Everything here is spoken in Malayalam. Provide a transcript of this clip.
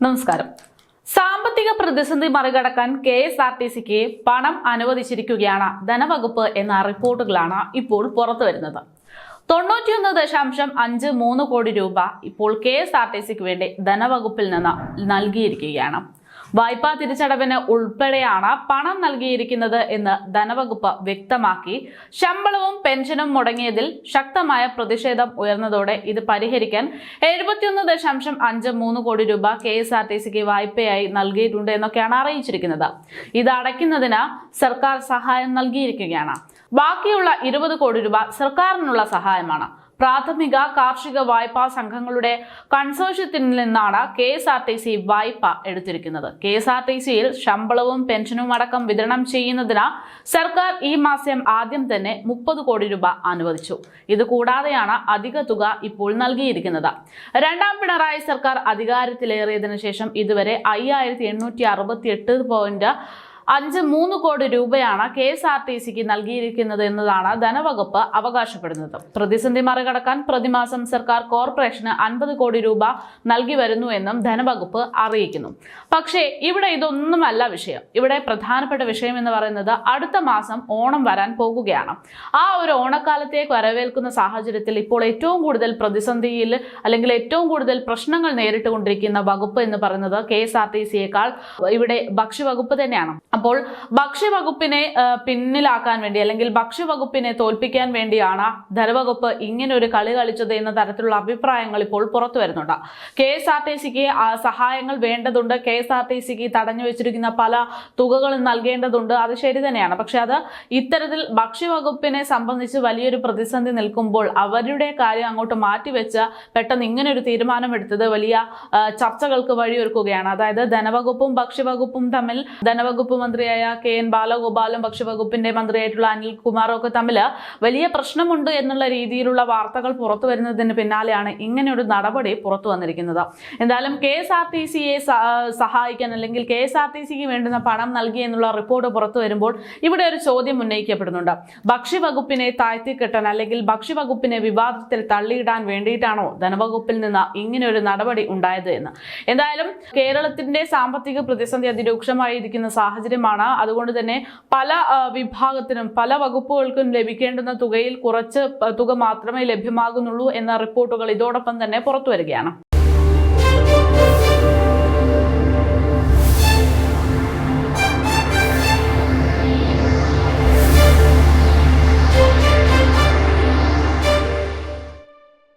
നമസ്കാരം. സാമ്പത്തിക പ്രതിസന്ധി മറികടക്കാൻ കെ എസ് ആർ ടി സിക്ക് പണം അനുവദിച്ചിരിക്കുകയാണ് ധനവകുപ്പ് എന്ന റിപ്പോർട്ടുകളാണ് ഇപ്പോൾ പുറത്തു വരുന്നത് തൊണ്ണൂറ്റിയൊന്ന് ദശാംശം അഞ്ച് മൂന്ന് കോടി രൂപ ഇപ്പോൾ കെ എസ് ആർ ടി സിക്ക് വേണ്ടി ധനവകുപ്പിൽ നിന്ന് നൽകിയിരിക്കുകയാണ്. വായ്പാ തിരിച്ചടവിന് ഉൾപ്പെടെയാണ് പണം നൽകിയിരിക്കുന്നത് എന്ന് ധനവകുപ്പ് വ്യക്തമാക്കി. ശമ്പളവും പെൻഷനും മുടങ്ങിയതിൽ ശക്തമായ പ്രതിഷേധം ഉയർന്നതോടെ ഇത് പരിഹരിക്കാൻ എഴുപത്തിയൊന്ന് ദശാംശം അഞ്ച് മൂന്ന് കോടി രൂപ കെ എസ് ആർ ടി സിക്ക് വായ്പയായി നൽകിയിട്ടുണ്ട് എന്നൊക്കെയാണ് അറിയിച്ചിരിക്കുന്നത്. ഇത് അടയ്ക്കുന്നതിന് സർക്കാർ സഹായം നൽകിയിരിക്കുകയാണ്. ബാക്കിയുള്ള ഇരുപത് കോടി രൂപ സർക്കാരിനുള്ള സഹായമാണ്. പ്രാഥമിക കാർഷിക വായ്പാ സംഘങ്ങളുടെ കൺസോർഷ്യത്തിൽ നിന്നാണ് K S R T C വായ്പ എടുത്തിരിക്കുന്നത്. കെ എസ് ആർ ടി സിയിൽ ശമ്പളവും പെൻഷനും അടക്കം വിതരണം ചെയ്യുന്നതിന് സർക്കാർ ഈ മാസം ആദ്യം തന്നെ മുപ്പത് കോടി രൂപ അനുവദിച്ചു. ഇത് കൂടാതെയാണ് അധിക തുക ഇപ്പോൾ നൽകിയിരിക്കുന്നത്. രണ്ടാം പിണറായി സർക്കാർ അധികാരത്തിലേറിയതിനു ശേഷം ഇതുവരെ അയ്യായിരത്തി എണ്ണൂറ്റി അറുപത്തി എട്ട് പോയിന്റ് അഞ്ച് മൂന്ന് കോടി രൂപയാണ് കെ എസ് ആർ ടി സിക്ക് നൽകിയിരിക്കുന്നത് എന്നതാണ് ധനവകുപ്പ് അവകാശപ്പെടുന്നത്. പ്രതിസന്ധി മറികടക്കാൻ പ്രതിമാസം സർക്കാർ കോർപ്പറേഷന് അൻപത് കോടി രൂപ നൽകി വരുന്നു എന്നും ധനവകുപ്പ് അറിയിക്കുന്നു. പക്ഷേ ഇവിടെ ഇതൊന്നുമല്ല വിഷയം. ഇവിടെ പ്രധാനപ്പെട്ട വിഷയം എന്ന് പറയുന്നത് അടുത്ത മാസം ഓണം വരാൻ പോകുകയാണ്. ആ ഒരു ഓണക്കാലത്തേക്ക് വരവേൽക്കുന്ന സാഹചര്യത്തിൽ ഇപ്പോൾ ഏറ്റവും കൂടുതൽ പ്രതിസന്ധിയിൽ അല്ലെങ്കിൽ ഏറ്റവും കൂടുതൽ പ്രശ്നങ്ങൾ നേരിട്ടുകൊണ്ടിരിക്കുന്ന വകുപ്പ് എന്ന് പറയുന്നത് കെ എസ് ആർ ടി സിയേക്കാൾ ഇവിടെ ഭക്ഷ്യവകുപ്പ് തന്നെയാണ്. അപ്പോൾ ഭക്ഷ്യവകുപ്പിനെ പിന്നിലാക്കാൻ വേണ്ടി അല്ലെങ്കിൽ ഭക്ഷ്യവകുപ്പിനെ തോൽപ്പിക്കാൻ വേണ്ടിയാണ് ധനവകുപ്പ് ഇങ്ങനെ ഒരു കളി കളിച്ചത് എന്ന തരത്തിലുള്ള അഭിപ്രായങ്ങൾ ഇപ്പോൾ പുറത്തു വരുന്നുണ്ട്. കെ എസ് ആർ ടി സിക്ക് സഹായങ്ങൾ വേണ്ടതുണ്ട്. കെ എസ് ആർ ടി സിക്ക് തടഞ്ഞു വെച്ചിരിക്കുന്ന പല തുകകളും നൽകേണ്ടതുണ്ട്. അത് ശരി തന്നെയാണ്. പക്ഷെ അത് ഇത്തരത്തിൽ ഭക്ഷ്യവകുപ്പിനെ സംബന്ധിച്ച് വലിയൊരു പ്രതിസന്ധി നിൽക്കുമ്പോൾ അവരുടെ കാര്യം അങ്ങോട്ട് മാറ്റിവെച്ച് പെട്ടെന്ന് ഇങ്ങനെ ഒരു തീരുമാനം തീരുമാനമെടുത്തത് വലിയ ചർച്ചകൾക്ക് വഴിയൊരുക്കുകയാണ്. അതായത് ധനവകുപ്പും ഭക്ഷ്യവകുപ്പും തമ്മിൽ ധനവകുപ്പ് മന്ത്രിയായ കെ എൻ ബാലഗോപാലും ഭക്ഷ്യവകുപ്പിന്റെ മന്ത്രിയായിട്ടുള്ള അനിൽ കുമാറും ഒക്കെ തമ്മിൽ വലിയ പ്രശ്നമുണ്ട് എന്നുള്ള രീതിയിലുള്ള വാർത്തകൾ പുറത്തു വരുന്നതിന് പിന്നാലെയാണ് ഇങ്ങനെ ഒരു നടപടി പുറത്തു വന്നിരിക്കുന്നത്. എന്തായാലും കെ എസ് ആർ ടി സിയെ സഹായിക്കാൻ അല്ലെങ്കിൽ കെ എസ് ആർ ടി സിക്ക് വേണ്ടുന്ന പണം നൽകി എന്നുള്ള റിപ്പോർട്ട് പുറത്തു വരുമ്പോൾ ഇവിടെ ഒരു ചോദ്യം ഉന്നയിക്കപ്പെടുന്നുണ്ട്. ഭക്ഷ്യവകുപ്പിനെ താഴ്ത്തിക്കെട്ടാൻ അല്ലെങ്കിൽ ഭക്ഷ്യവകുപ്പിനെ വിവാദത്തിൽ തള്ളിയിടാൻ വേണ്ടിയിട്ടാണോ ധനവകുപ്പിൽ നിന്ന് ഇങ്ങനെ ഒരു നടപടി ഉണ്ടായത് എന്ന്? എന്തായാലും കേരളത്തിന്റെ സാമ്പത്തിക പ്രതിസന്ധി അതിരൂക്ഷമായിരിക്കുന്ന സാഹചര്യമാണ് അതുകൊണ്ട് തന്നെ പല വിഭാഗത്തിനും പല വകുപ്പുകൾക്കും ലഭിക്കേണ്ടുന്ന തുകയിൽ കുറച്ച് തുക മാത്രമേ ലഭ്യമാകുന്നുള്ളൂ എന്ന റിപ്പോർട്ടുകൾ ഇതോടൊപ്പം തന്നെ പുറത്തു വരികയാണ്.